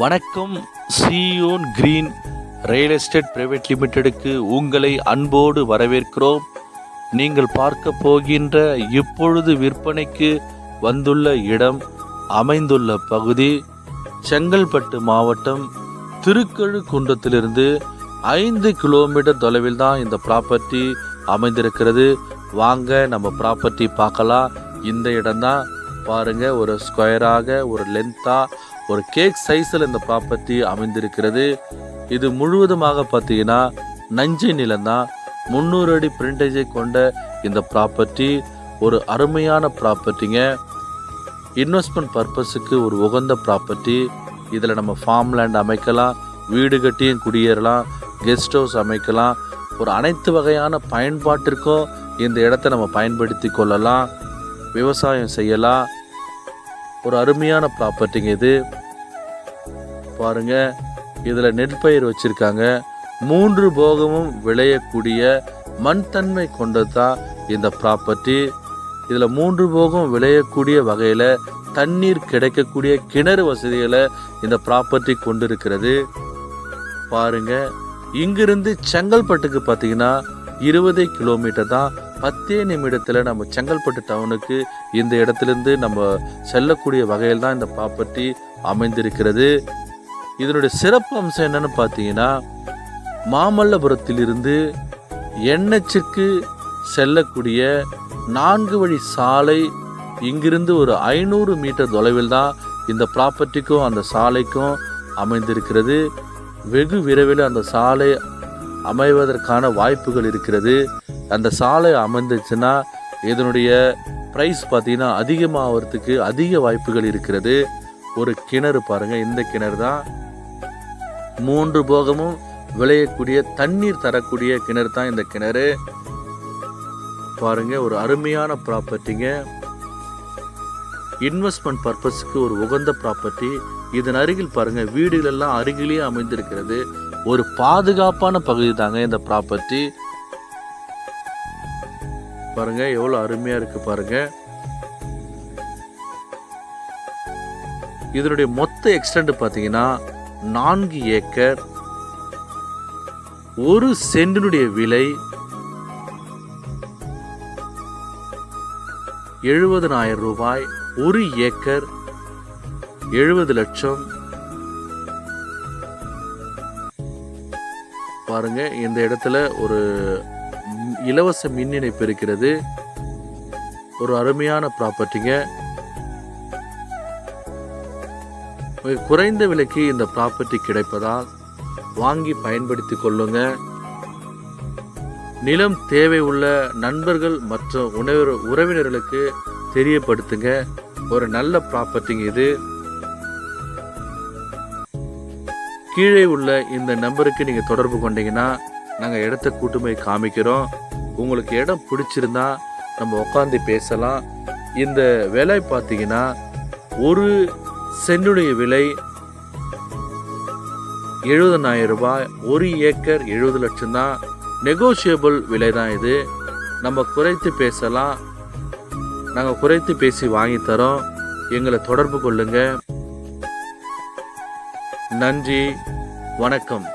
வணக்கம் Zion green real estate private லிமிடெடுக்கு உங்களை அன்போடு வரவேற்கிறோம். நீங்கள் பார்க்க போகின்ற இப்பொழுது விற்பனைக்கு வந்துள்ள இடம் அமைந்துள்ள பகுதி செங்கல்பட்டு மாவட்டம் திருக்கழுக்குன்றத்திலிருந்து ஐந்து கிலோமீட்டர் தொலைவில் தான் இந்த ப்ராப்பர்ட்டி அமைந்திருக்கிறது. வாங்க நம்ம ப்ராப்பர்ட்டி பார்க்கலாம். இந்த இடம்தான் பாருங்க ஒரு ஸ்கொயராக ஒரு லென்த்தாக ஒரு கேக் சைஸில் இந்த ப்ராப்பர்ட்டி அமைந்திருக்கிறது. இது முழுவதுமாக பார்த்தீங்கன்னா நஞ்சை நிலம்தான். முந்நூறு அடி பிரிண்டேஜை கொண்ட இந்த ப்ராப்பர்ட்டி ஒரு அருமையான ப்ராப்பர்ட்டிங்க இன்வெஸ்ட்மெண்ட் பர்பஸுக்கு ஒரு உகந்த ப்ராப்பர்ட்டி இதில் நம்ம ஃபார்ம் லேண்ட் அமைக்கலாம் வீடு கட்டியும் குடியேறலாம் கெஸ்ட் ஹவுஸ் அமைக்கலாம். ஒரு அனைத்து வகையான பயன்பாட்டிற்கும் இந்த இடத்த நம்ம பயன்படுத்தி கொள்ளலாம் விவசாயம் செய்யலாம். ஒரு அருமையான ப்ராப்பர்ட்டிங்க இது. பாருங்க. இதில் நெற்பயிர் வச்சுருக்காங்க. மூன்று போகமும் விளையக்கூடிய மண் தன்மை கொண்டது தான் இந்த ப்ராப்பர்ட்டி இதில் மூன்று போகம் விளையக்கூடிய வகையில் தண்ணீர் கிடைக்கக்கூடிய கிணறு வசதிகளை இந்த ப்ராப்பர்ட்டி கொண்டிருக்கிறது. பாருங்க. இங்கிருந்து செங்கல்பட்டுக்கு பார்த்தீங்கன்னா இருபது கிலோமீட்டர் தான். பத்தே நிமிடத்தில் நம்ம செங்கல்பட்டு டவுனுக்கு இந்த இடத்துலேருந்து நம்ம செல்லக்கூடிய வகையில் தான் இந்த ப்ராப்பர்ட்டி அமைந்திருக்கிறது. இதனுடைய சிறப்பு அம்சம் என்னன்னு பார்த்தீங்கன்னா மாமல்லபுரத்திலிருந்து என்ஹெச்சுக்கு செல்லக்கூடிய நான்கு வழி சாலை இங்கிருந்து ஒரு ஐநூறு மீட்டர் தொலைவில் தான் இந்த ப்ராப்பர்ட்டிக்கும் அந்த சாலைக்கும் அமைந்திருக்கிறது. வெகு விரைவில் அந்த சாலை அமைவதற்கான வாய்ப்புகள் இருக்கிறது. அந்த சாலை அமைந்துச்சுன்னா இதனுடைய ப்ரைஸ் பார்த்திங்கன்னா அதிகமாகிறதுக்கு அதிக வாய்ப்புகள் இருக்கிறது. ஒரு கிணறு பாருங்கள் இந்த கிணறு தான் மூன்று போகமும் விளையக்கூடிய தண்ணீர் தரக்கூடிய கிணறு தான் இந்த கிணறு. பாருங்க ஒரு அருமையான ப்ராப்பர்ட்டிங்க இன்வெஸ்ட்மெண்ட் பர்பஸ்க்கு ஒரு உகந்த ப்ராப்பர்ட்டி இதன் அருகில் பாருங்க வீடுகளெல்லாம் அருகிலேயே அமைந்திருக்கிறது. ஒரு பாதுகாப்பான பகுதி தாங்க இந்த ப்ராப்பர்ட்டி பாருங்க எவ்வளோ அருமையாக இருக்கு பாருங்க. இதனுடைய மொத்த எக்ஸ்டெண்ட் பார்த்தீங்கன்னா நான்கு ஏக்கர் ஒரு சென்டினுடைய விலை எழுபதனாயிரம் ரூபாய். ஒரு ஏக்கர் எழுபது லட்சம். பாருங்க இந்த இடத்துல ஒரு இலவச மின் இணைப்பு இருக்கிறது. ஒரு அருமையான ப்ராப்பர்ட்டிங்க மிக குறைந்த விலைக்கு இந்த ப்ராப்பர்ட்டி கிடைப்பதால் வாங்கி பயன்படுத்தி கொள்ளுங்க. நிலம் தேவை உள்ள நண்பர்கள் மற்றும் உணவு உறவினர்களுக்கு தெரியப்படுத்துங்க. ஒரு நல்ல ப்ராப்பர்ட்டிங்க இது. கீழே உள்ள இந்த நம்பருக்கு நீங்கள் தொடர்பு கொண்டீங்கன்னா நாங்கள் இடத்த கூட்டு போய் காமிக்கிறோம். உங்களுக்கு இடம் பிடிச்சிருந்தா நம்ம உட்காந்து பேசலாம். இந்த விலை பார்த்தீங்கன்னா ஒரு சென்டுடைய விலை எழுபதனாயிரம் ரூபாய். ஒரு ஏக்கர் எழுபது லட்சம் தான் நெகோஷியபிள் விலை தான் இது. நம்ம குறைத்து பேசலாம். நாங்கள் குறைத்து பேசி வாங்கித்தரோம் எங்களை தொடர்பு கொள்ளுங்கள் நன்றி. வணக்கம்.